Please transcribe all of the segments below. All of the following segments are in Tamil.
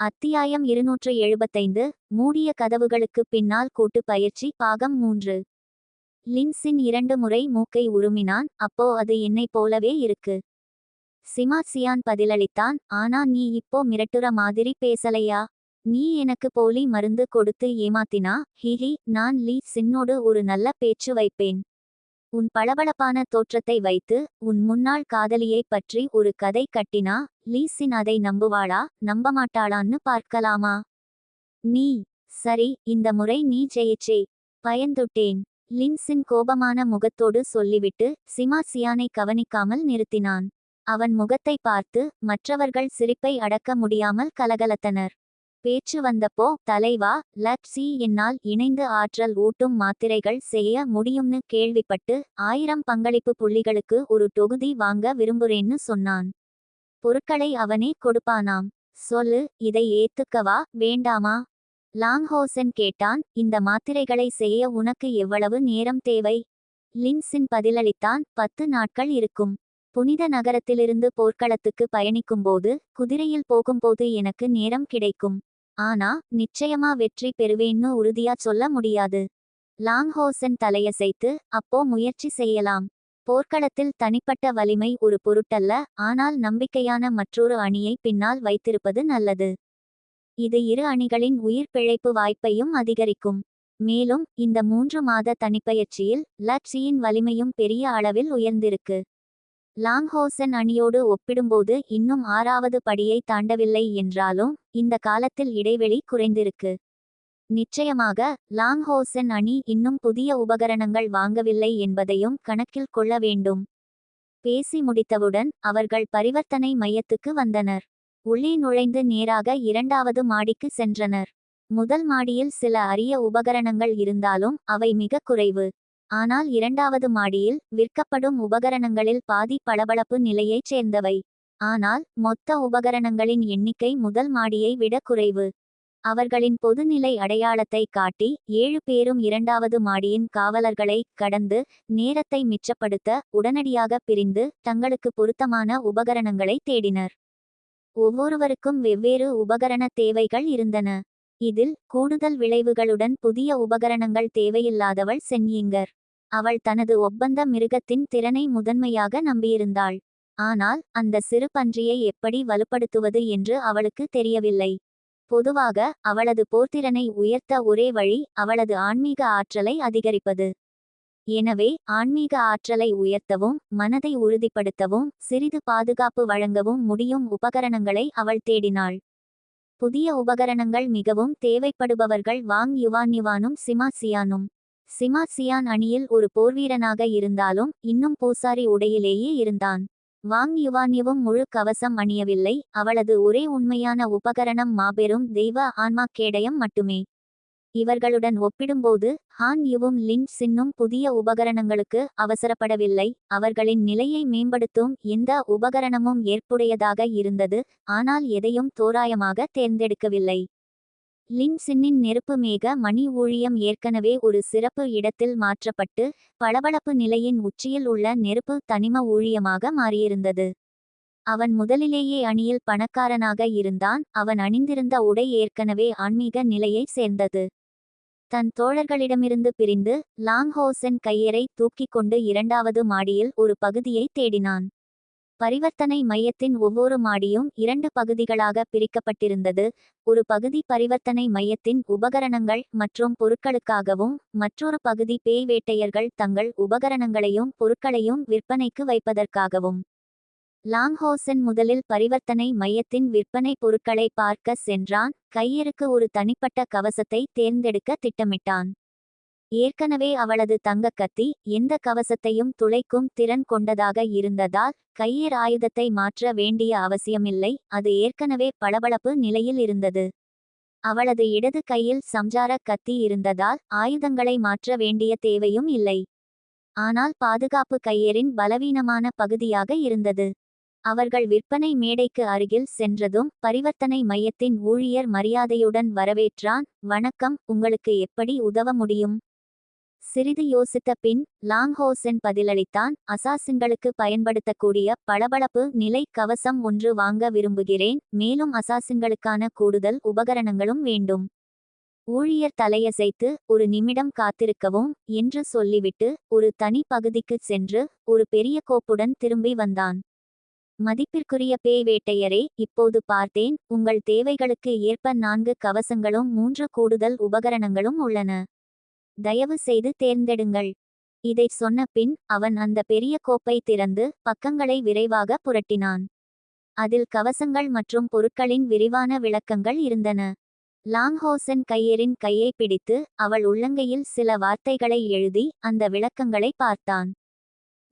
அத்தியாயம் இருநூற்று எழுபத்தைந்து மூடிய கதவுகளுக்கு பின்னால் கூட்டு பயிற்சி பாகம் மூன்று. லின்சின் இரண்டு முறை மூக்கை உருமினான் அப்போ அது என்னைப் போலவே இருக்கு. சிமாசியான் பதிலளித்தான் ஆனா நீ இப்போ மிரட்டுற மாதிரி பேசலையா? நீ எனக்கு போலி மருந்து கொடுத்து ஏமாத்தினா? ஹிஹி நான் லீ சின்னோடு ஒரு நல்ல பேச்சு வைப்பேன். உன் பளபளப்பான தோற்றத்தை வைத்து உன் முன்னாள் காதலியைப் பற்றி ஒரு கதை கட்டினா லீசின் அதை நம்புவாளா நம்பமாட்டாளான்னு பார்க்கலாமா? நீ சரி இந்த முறை நீ ஜெயிச்சே. பயந்துட்டேன். லின்சின் கோபமான முகத்தோடு சொல்லிவிட்டு சிமா சியானை கவனிக்காமல் நிறுத்தினான். அவன் முகத்தை பார்த்து மற்றவர்கள் சிரிப்பை அடக்க முடியாமல் கலகலத்தனர். பேச்சு வந்தப்போ தலைவா லட் சி என்னால் இணைந்து ஆற்றல் ஊட்டும் மாத்திரைகள் செய்ய முடியும்னு கேள்விப்பட்டு ஆயிரம் பங்களிப்பு புள்ளிகளுக்கு ஒரு தொகுதி வாங்க விரும்புறேன்னு சொன்னான். பொருட்களை அவனே கொடுப்பானாம். சொல்லு இதை ஏத்துக்கவா வேண்டாமா? லாங்ஹோசன் கேட்டான். இந்த மாத்திரைகளை செய்ய உனக்கு எவ்வளவு நேரம் தேவை? லின்சின் பதிலளித்தான். பத்து நாட்கள் இருக்கும். புனித நகரத்திலிருந்து போர்க்களத்துக்கு பயணிக்கும்போது குதிரையில் போகும்போது எனக்கு நேரம் கிடைக்கும். ஆனா நிச்சயமா வெற்றி பெறுவேன்னு உறுதியா சொல்ல முடியாது. லாங்ஹோசன் தலையசைத்து அப்போ முயற்சி செய்யலாம். போர்க்களத்தில் தனிப்பட்ட வலிமை ஒரு பொருட்டல்ல ஆனால் நம்பிக்கையான மற்றொரு அணியை பின்னால் வைத்திருப்பது நல்லது. இது இரு அணிகளின் உயிர் பிழைப்பு வாய்ப்பையும் அதிகரிக்கும். மேலும் இந்த மூன்று மாத தனிப்பயிற்சியில் லட்சியின் வலிமையும் பெரிய அளவில் உயர்ந்திருக்கு. லாங்ஹோசன் அணியோடு ஒப்பிடும்போது இன்னும் ஆறாவது படியை தாண்டவில்லை என்றாலும் இந்த காலத்தில் இடைவெளி குறைந்திருக்கு. நிச்சயமாக லாங்ஹோசன் அணி இன்னும் புதிய உபகரணங்கள் வாங்கவில்லை என்பதையும் கணக்கில் கொள்ள வேண்டும். பேசி முடித்தவுடன் அவர்கள் பரிவர்த்தனை மையத்துக்கு வந்தனர். உள்ளே நுழைந்து நேராக இரண்டாவது மாடிக்கு சென்றனர். முதல் மாடியில் சில அரிய உபகரணங்கள் இருந்தாலும் அவை மிக குறைவு. ஆனால் இரண்டாவது மாடியில் விற்கப்படும் உபகரணங்களில் பாதி பளபளப்பு நிலையைச் சேர்ந்தவை. ஆனால் மொத்த உபகரணங்களின் எண்ணிக்கை முதல் மாடியை விட குறைவு. அவர்களின் பொதுநிலை அடையாளத்தை காட்டி ஏழு பேரும் இரண்டாவது மாடியின் காவலர்களை கடந்து நேரத்தை மிச்சப்படுத்த உடனடியாக பிரிந்து தங்களுக்கு பொருத்தமான உபகரணங்களை தேடினர். ஒவ்வொருவருக்கும் வெவ்வேறு உபகரண தேவைகள் இருந்தன. இதில் கூடுதல் விளைவுகளுடன் புதிய உபகரணங்கள் தேவையில்லாதவள் சென்யிங்கர் அவள் தனது ஒப்பந்த மிருகத்தின் திறனை முதன்மையாக நம்பியிருந்தாள். ஆனால் அந்த சிறு பன்றியை எப்படி வலுப்படுத்துவது என்று அவளுக்கு தெரியவில்லை. பொதுவாக அவளது போர்த்திறனை உயர்த்த ஒரே வழி அவளது ஆன்மீக ஆற்றலை அதிகரிப்பது. எனவே ஆன்மீக ஆற்றலை உயர்த்தவும் மனதை உறுதிப்படுத்தவும் சிறிது பாதுகாப்பு வழங்கவும் முடியும் உபகரணங்களை அவள் தேடினாள். புதிய உபகரணங்கள் மிகவும் தேவைப்படுபவர்கள் வாங் யுவான் யுவானும் சிமா சியான் அணியில் ஒரு போர்வீரனாக இருந்தாலும் இன்னும் பூசாரி உடையிலேயே இருந்தான். வாங் யுவான்யுவும் முழு கவசம் அணியவில்லை. அவளது ஒரே உண்மையான உபகரணம் மாபெரும் தெய்வ ஆன்மா கேடயம் மட்டுமே. இவர்களுடன் ஒப்பிடும்போது ஹான் யுவும் லின் சின்னும் புதிய உபகரணங்களுக்கு அவசரப்படவில்லை. அவர்களின் நிலையை மேம்படுத்தும் எந்த உபகரணமும் ஏற்புடையதாக இருந்தது. ஆனால் எதையும் தோராயமாக தேர்ந்தெடுக்கவில்லை. லின் சின்னின் நெருப்பு மேக மணி ஊழியம் ஏற்கனவே ஒரு சிறப்பு இடத்தில் மாற்றப்பட்டு பளபளப்பு நிலையின் உச்சியில் உள்ள நெருப்பு தனிம ஊழியமாக மாறியிருந்தது. அவன் முதலிலேயே அணியில் பணக்காரனாக இருந்தான் அவன் அணிந்திருந்த உடை ஏற்கனவே ஆன்மீக நிலையை சேர்ந்தது. தன் தோழர்களிடமிருந்து பிரிந்து லாங்ஹோசன் கையரை தூக்கிக் கொண்டு இரண்டாவது மாடியில் ஒரு பகுதியை தேடினான். பரிவர்த்தனை மையத்தின் ஒவ்வொரு மாடியும் இரண்டு பகுதிகளாக பிரிக்கப்பட்டிருந்தது. ஒரு பகுதி பரிவர்த்தனை மையத்தின் உபகரணங்கள் மற்றும் பொருட்களுக்காகவும் மற்றொரு பகுதி பேய் வேட்டையர்கள் தங்கள் உபகரணங்களையும் பொருட்களையும் விற்பனைக்கு வைப்பதற்காகவும். லாங்ஹோசன் முதலில் பரிவர்த்தனை மையத்தின் விற்பனை பொருட்களை பார்க்க சென்றான். கையருக்கு ஒரு தனிப்பட்ட கவசத்தை தேர்ந்தெடுக்க திட்டமிட்டான். ஏற்கனவே அவளது தங்கக் கத்தி எந்த கவசத்தையும் துளைக்கும் திறன் கொண்டதாக இருந்ததால் கையேர் ஆயுதத்தை மாற்ற வேண்டிய அவசியமில்லை அது ஏற்கனவே பளபளப்பு நிலையில் இருந்தது. அவளது இடது கையில் சம்சார கத்தி இருந்ததால் ஆயுதங்களை மாற்ற வேண்டிய தேவையும் இல்லை. ஆனால் பாதுகாப்பு கையேரின் பலவீனமான பகுதியாக இருந்தது. அவர்கள் விற்பனை மேடைக்கு அருகில் சென்றதும் பரிவர்த்தனை மையத்தின் ஊழியர் மரியாதையுடன் வரவேற்றான் வணக்கம் உங்களுக்கு எப்படி உதவ முடியும்? சிறிது யோசித்த பின் லாங்ஹோசென் பதிலளித்தான் அசாசின்களுக்கு பயன்படுத்தக்கூடிய பளபளப்பு நிலை கவசம் ஒன்று வாங்க விரும்புகிறேன் மேலும் அசாசின்களுக்கான கூடுதல் உபகரணங்களும் வேண்டும். ஊழியர் தலையசைத்து ஒரு நிமிடம் காத்திருக்கவும் என்று சொல்லிவிட்டு ஒரு தனி பகுதிக்குச் சென்று ஒரு பெரிய கோப்புடன் திரும்பி வந்தான். மதிப்பிற்குரிய பேய் வேட்டையரே இப்போது பார்த்தேன் உங்கள் தேவைகளுக்கு ஏற்ப நான்கு கவசங்களும் மூன்று கூடுதல் உபகரணங்களும் உள்ளன. தயவு செய்து தேர்ந்தெடுங்கள். இதைச் சொன்ன பின் அவன் அந்த பெரிய கோப்பை திறந்து பக்கங்களை விரைவாக புரட்டினான். அதில் கவசங்கள் மற்றும் பொருட்களின் விரிவான விளக்கங்கள் இருந்தன. லாங்ஹோசன் கையரின் கையை பிடித்து அவள் உள்ளங்கையில் சில வார்த்தைகளை எழுதி அந்த விளக்கங்களை பார்த்தான்.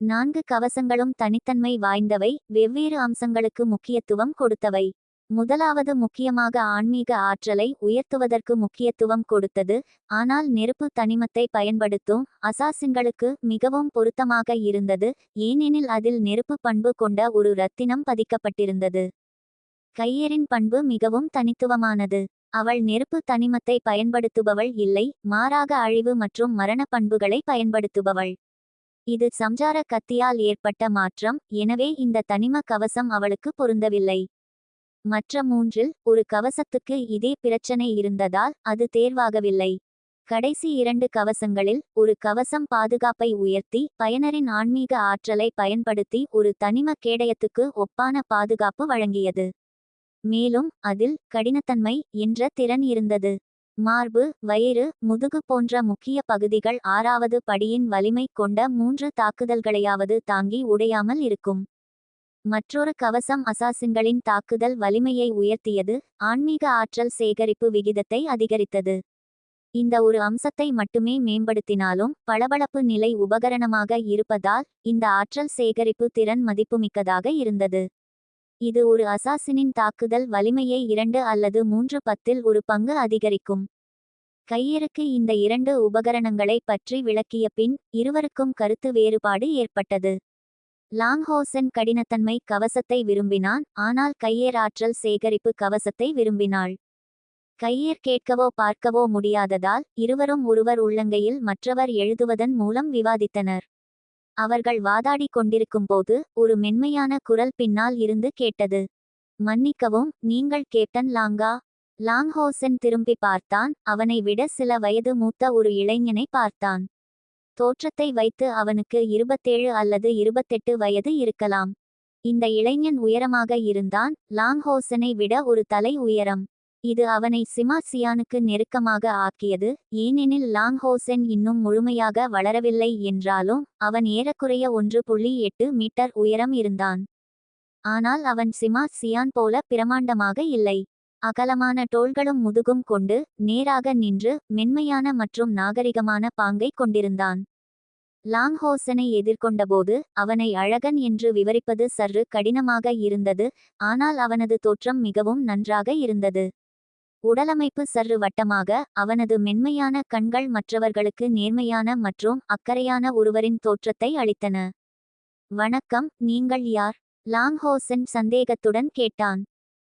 நான்கு கவசங்களும் தனித்தன்மை வாய்ந்தவை வெவ்வேறு அம்சங்களுக்கு முக்கியத்துவம் கொடுத்தவை. முதலாவது முக்கியமாக ஆன்மீக ஆற்றலை உயர்த்துவதற்கு முக்கியத்துவம் கொடுத்தது. ஆனால் நெருப்பு தனிமத்தை பயன்படுத்தும் அசாசின்களுக்கு மிகவும் பொருத்தமாக இருந்தது. ஏனெனில் அதில் நெருப்பு பண்பு கொண்ட ஒரு ரத்தினம் பதிக்கப்பட்டிருந்தது. கையரின் பண்பு மிகவும் தனித்துவமானது. அவள் நெருப்பு தனிமத்தை பயன்படுத்துபவள் இல்லை மாறாக அழிவு மற்றும் மரண பண்புகளை பயன்படுத்துபவள். இது சம்சார கத்தியால் ஏற்பட்ட மாற்றம். எனவே இந்த தனிம கவசம் அவளுக்கு பொருந்தவில்லை. மற்ற மூன்றில் ஒரு கவசத்துக்கு இதே பிரச்சனை இருந்ததால் அது தேர்வாகவில்லை. கடைசி இரண்டு கவசங்களில் ஒரு கவசம் பாதுகாப்பை உயர்த்தி பயனரின் ஆன்மீக ஆற்றலை பயன்படுத்தி ஒரு தனிம கேடயத்துக்கு ஒப்பான பாதுகாப்பு வழங்கியது. மேலும் அதில் கடினத்தன்மை என்ற திறன் இருந்தது. மார்பு வயிறு முதுகு போன்ற முக்கிய பகுதிகள் ஆறாவது படியின் வலிமை கொண்ட மூன்று தாக்குதல்களையாவது தாங்கி உடையாமல் இருக்கும். மற்றொரு கவசம் அசாசின்களின் தாக்குதல் வலிமையை உயர்த்தியது. ஆன்மீக ஆற்றல் சேகரிப்பு விகிதத்தை அதிகரித்தது. இந்த ஒரு அம்சத்தை மட்டுமே மேம்படுத்தினாலும் பளபளப்பு நிலை உபகரணமாக இருப்பதால் இந்த ஆற்றல் சேகரிப்பு திறன் மதிப்புமிக்கதாக இருந்தது. இது ஒரு அசாசினின் தாக்குதல் வலிமையை இரண்டு அல்லது மூன்று பத்தில் ஒரு பங்கு அதிகரிக்கும். கையிருக்கு இந்த இரண்டு உபகரணங்களை பற்றி விளக்கிய பின் இருவருக்கும் கருத்து வேறுபாடு ஏற்பட்டது. லாங்ஹோசன் கடினத்தன்மை கவசத்தை விரும்பினான் ஆனால் கையேர் ஆற்றல் சேகரிப்பு கவசத்தை விரும்பினாள். கையேர் கேட்கவோ பார்க்கவோ முடியாததால் இருவரும் ஒருவர் உள்ளங்கையில் மற்றவர் எழுதுவதன் மூலம் விவாதித்தனர். அவர்கள் வாதாடி கொண்டிருக்கும்போது ஒரு மென்மையான குரல் பின்னால் இருந்து கேட்டது. மன்னிக்கவும் நீங்கள் கேப்டன் லாங்கா? லாங்ஹோசன் திரும்பி பார்த்தான் அவனை விட சில வயது மூத்த ஒரு இளைஞனை பார்த்தான். தோற்றத்தை வைத்து அவனுக்கு இருபத்தேழு அல்லது இருபத்தெட்டு வயது இருக்கலாம். இந்த இளைஞன் உயரமாக இருந்தான் லாங்ஹோசனை விட ஒரு தலை உயரம். இது அவனை சிமா சியானுக்கு நெருக்கமாக ஆக்கியது ஏனெனில் லாங்ஹோசென் இன்னும் முழுமையாக வளரவில்லை என்றாலும் அவன் ஏறக்குறைய ஒன்று புள்ளி எட்டு மீட்டர் உயரம் இருந்தான். ஆனால் அவன் சிமா சியான் போல பிரமாண்டமாக இல்லை. அகலமான டோள்களும் முதுகும் கொண்டு நேராக நின்று மென்மையான மற்றும் நாகரிகமான பாங்கை கொண்டிருந்தான். லாங்ஹோசனை எதிர்கொண்டபோது அவனை அழகன் என்று விவரிப்பது சற்று கடினமாக இருந்தது ஆனால் அவனது தோற்றம் மிகவும் நன்றாக இருந்தது. உடலமைப்பு சற்று வட்டமாக அவனது மென்மையான கண்கள் மற்றவர்களுக்கு நேர்மையான மற்றும் அக்கறையான ஒருவரின் தோற்றத்தை அளித்தன. வணக்கம் நீங்கள் யார்? லாங்ஹோசன் சந்தேகத்துடன் கேட்டான்.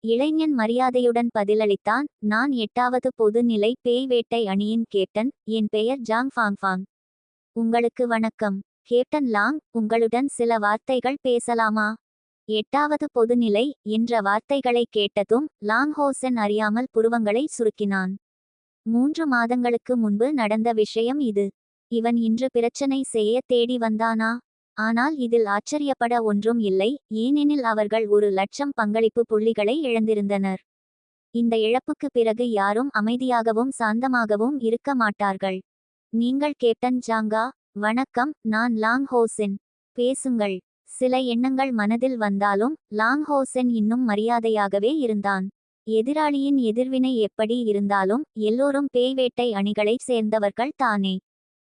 இளைஞன் மரியாதையுடன் பதிலளித்தான் நான் எட்டாவது பொதுநிலை பேய் வேட்டை அணியின் கேப்டன் என் பெயர் ஜாங் ஃபாங்ஃபாங். உங்களுக்கு வணக்கம். கேப்டன் லாங் உங்களுடன் சில வார்த்தைகள் பேசலாமா? எட்டாவது பொதுநிலை என்ற வார்த்தைகளை கேட்டதும் லாங் ஹோசன் அறியாமல் புருவங்களை சுருக்கினான். மூன்று மாதங்களுக்கு முன்பு நடந்த விஷயம் இது. இவன் இன்று பிரச்சனை செய்ய தேடி வந்தானா? ஆனால் இதில் ஆச்சரியப்பட ஒன்றும் இல்லை ஏனெனில் அவர்கள் ஒரு லட்சம் பங்களிப்பு புள்ளிகளை இழந்திருந்தனர். இந்த இழப்புக்கு பிறகு யாரும் அமைதியாகவும் சாந்தமாகவும் இருக்க மாட்டார்கள். நீங்கள் கேப்டன் ஜாங்கா வணக்கம் நான் லாங் ஹோசென் பேசுங்கள். சில எண்ணங்கள் மனதில் வந்தாலும் லாங் ஹோசென் இன்னும் மரியாதையாகவே இருந்தான். எதிராளியின் எதிர்வினை எப்படி இருந்தாலும் எல்லோரும் பேய்வேட்டை அணிகளைச் சேர்ந்தவர்கள் தானே.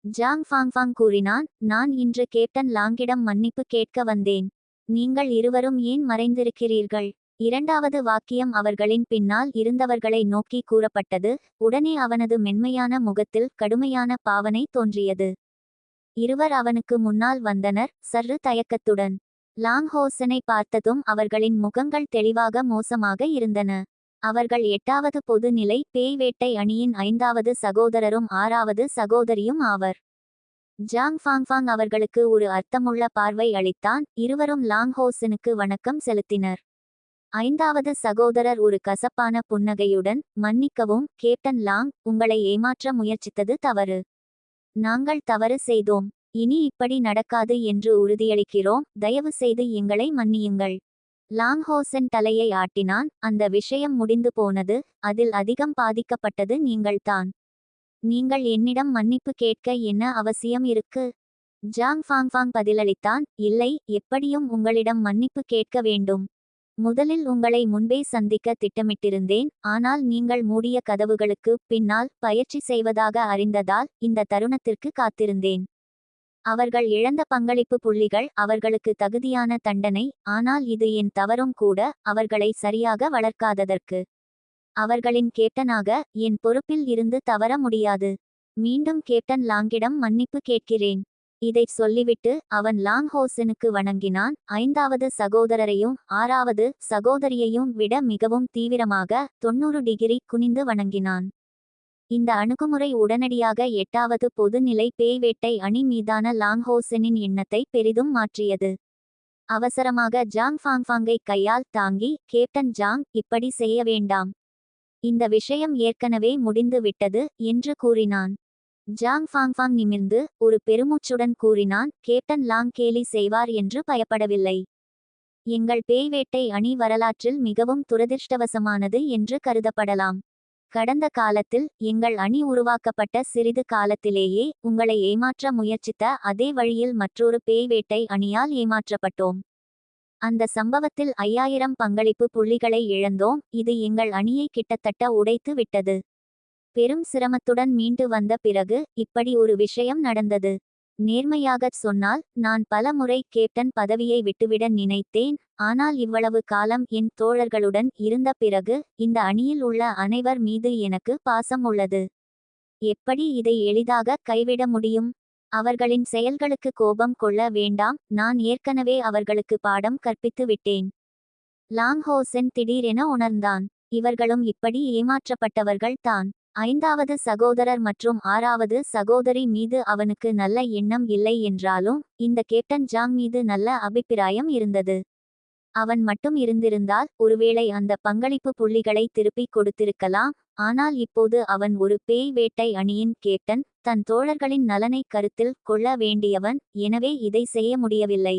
ஜாங் ஃபாங்ஃபாங் கூறினான். நான் இன்று கேப்டன் லாங்கிடம் மன்னிப்பு கேட்க வந்தேன். நீங்கள் இருவரும் ஏன் மறைந்திருக்கிறீர்கள்? இரண்டாவது வாக்கியம் அவர்களின் பின்னால் இருந்தவர்களை நோக்கி கூறப்பட்டது. உடனே அவனது மென்மையான முகத்தில் கடுமையான பாவனை தோன்றியது. இருவர் அவனுக்கு முன்னால் வந்தனர். சற்று தயக்கத்துடன். லாங் ஹோசனை பார்த்ததும் அவர்களின் முகங்கள் தெளிவாக மோசமாக இருந்தன. அவர்கள் எட்டாவது பொதுநிலை பேய் வேட்டை அணியின் ஐந்தாவது சகோதரரும் ஆறாவது சகோதரியும் ஆவர். ஜாங் ஃபாங்ஃபாங் அவர்களுக்கு ஒரு அர்த்தமுள்ள பார்வை அளித்தான். இருவரும் லாங் ஹோசனுக்கு வணக்கம் செலுத்தினர். ஐந்தாவது சகோதரர் ஒரு கசப்பான புன்னகையுடன் மன்னிக்கவும் கேப்டன் லாங் உங்களை ஏமாற்ற முயற்சித்தது தவறு. நாங்கள் தவறு செய்தோம். இனி இப்படி நடக்காது என்று உறுதியளிக்கிறோம். தயவு செய்து எங்களை மன்னியுங்கள். லாங்ஹோசன் தலையை ஆட்டினான். அந்த விஷயம் முடிந்து போனது அதில் அதிகம் பாதிக்கப்பட்டது நீங்கள்தான் நீங்கள் என்னிடம் மன்னிப்பு கேட்க என்ன அவசியம் இருக்கு? ஜாங் ஃபாங்ஃபாங் பதிலளித்தான் இல்லை எப்படியும் உங்களிடம் மன்னிப்பு கேட்க வேண்டும். முதலில் உங்களை முன்பே சந்திக்க திட்டமிட்டிருந்தேன் ஆனால் நீங்கள் மூடிய கதவுகளுக்கு பின்னால் பயிற்சி செய்வதாக அறிந்ததால் இந்த தருணத்திற்கு காத்திருந்தேன். அவர்கள் இழந்த பங்களிப்பு புள்ளிகள் அவர்களுக்கு தகுதியான தண்டனை ஆனால் இது என் தவறும் கூட அவர்களை சரியாக வளர்க்காததற்கு. அவர்களின் கேப்டனாக என் பொறுப்பில் இருந்து தவற முடியாது. மீண்டும் கேப்டன் லாங்கிடம் மன்னிப்பு கேட்கிறேன். இதைச் சொல்லிவிட்டு அவன் லாங் ஹோசனுக்கு வணங்கினான். ஐந்தாவது சகோதரரையும் ஆறாவது சகோதரியையும் விட மிகவும் தீவிரமாக தொன்னூறு டிகிரி குனிந்து வணங்கினான். இந்த அணுகுமுறை உடனடியாக எட்டாவது பொதுநிலை பேய்வேட்டை அணி மீதான லாங்ஹோசனின் எண்ணத்தை பெரிதும் மாற்றியது. அவசரமாக ஜாங் ஃபாங்ஃபாங்கை கையால் தாங்கி கேப்டன் ஜாங் இப்படி செய்ய வேண்டாம். இந்த விஷயம் ஏற்கனவே முடிந்து விட்டது என்று கூறினான். ஜாங் ஃபாங்ஃபாங் நிமிர்ந்து ஒரு பெருமூச்சுடன் கூறினான் கேப்டன் லாங் கேலி செய்வார் என்று பயப்படவில்லை. எங்கள் பேய்வேட்டை அணி வரலாற்றில் மிகவும் துரதிர்ஷ்டவசமானது என்று கருதப்படலாம். கடந்த காலத்தில் எங்கள் அணி உருவாக்கப்பட்ட சிறிது காலத்திலேயே உங்களை ஏமாற்ற முயற்சித்த அதே வழியில் மற்றொரு பேய்வேட்டை அணியால் ஏமாற்றப்பட்டோம். அந்த சம்பவத்தில் ஐயாயிரம் பங்களிப்பு புள்ளிகளை இழந்தோம். இது எங்கள் அணியை கிட்டத்தட்ட உடைத்து விட்டது. பெரும் சிரமத்துடன் மீண்டு வந்த பிறகு இப்படி ஒரு விஷயம் நடந்தது. நேர்மையாகச் சொன்னால் நான் பல முறை கேப்டன் பதவியை விட்டுவிட நினைத்தேன் ஆனால் இவ்வளவு காலம் என் தோழர்களுடன் இருந்த பிறகு இந்த அணியில் உள்ள அனைவர் மீது எனக்கு பாசம் உள்ளது. எப்படி இதை எளிதாக கைவிட முடியும்? அவர்களின் செயல்களுக்கு கோபம் கொள்ள வேண்டாம் நான் ஏற்கனவே அவர்களுக்கு பாடம் கற்பித்து விட்டேன். லாங்ஹோசென் திடீரென உணர்ந்தான். இவர்களும் இப்படி ஏமாற்றப்பட்டவர்கள் தான். ஐந்தாவது சகோதரர் மற்றும் ஆறாவது சகோதரி மீது அவனுக்கு நல்ல எண்ணம் இல்லை என்றாலும் இந்த கேப்டன் ஜாங் மீது நல்ல அபிப்பிராயம் இருந்தது. அவன் மட்டும் இருந்திருந்தால் ஒருவேளை அந்த பங்களிப்பு புள்ளிகளை திருப்பிக் கொடுத்திருக்கலாம் ஆனால் இப்போது அவன் ஒரு பேய் வேட்டை அணியின் கேப்டன் தன் தோழர்களின் நலனை கருத்தில் கொள்ள வேண்டியவன் எனவே இதை செய்ய முடியவில்லை.